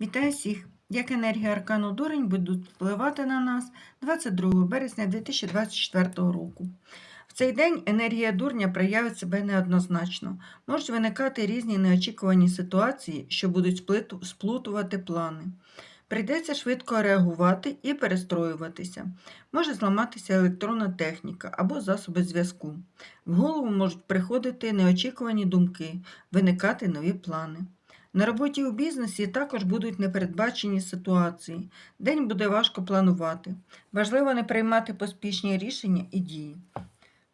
Вітаю всіх! Як енергія аркану дурень будуть впливати на нас 22 березня 2024 року. В цей день енергія дурня проявить себе неоднозначно. Можуть виникати різні неочікувані ситуації, що будуть сплутувати плани. Прийдеться швидко реагувати і перестроюватися. Може зламатися електронна техніка або засоби зв'язку. В голову можуть приходити неочікувані думки, виникати нові плани. На роботі у бізнесі також будуть непередбачені ситуації. День буде важко планувати. Важливо не приймати поспішні рішення і дії.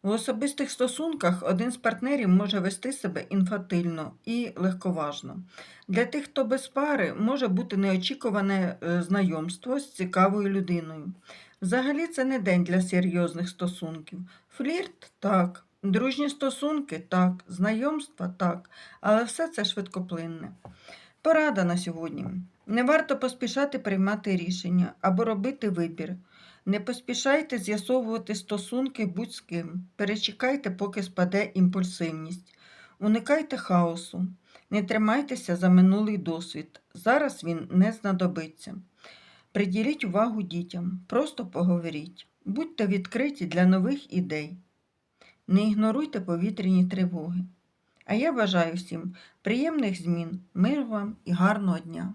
У особистих стосунках один з партнерів може вести себе інфантильно і легковажно. Для тих, хто без пари, може бути неочікуване е, знайомство з цікавою людиною. Взагалі, це не день для серйозних стосунків. Флірт так, дружні стосунки так, знайомства так, але все це швидкоплинне. Порада на сьогодні. Не варто поспішати приймати рішення або робити вибір. Не поспішайте з'ясовувати стосунки будь з ким. Перечекайте, поки спаде імпульсивність. Уникайте хаосу. Не тримайтеся за минулий досвід. Зараз він не знадобиться. Приділіть увагу дітям, просто поговоріть. Будьте відкриті для нових ідей. Не ігноруйте повітряні тривоги. А я бажаю всім приємних змін, миру вам і гарного дня!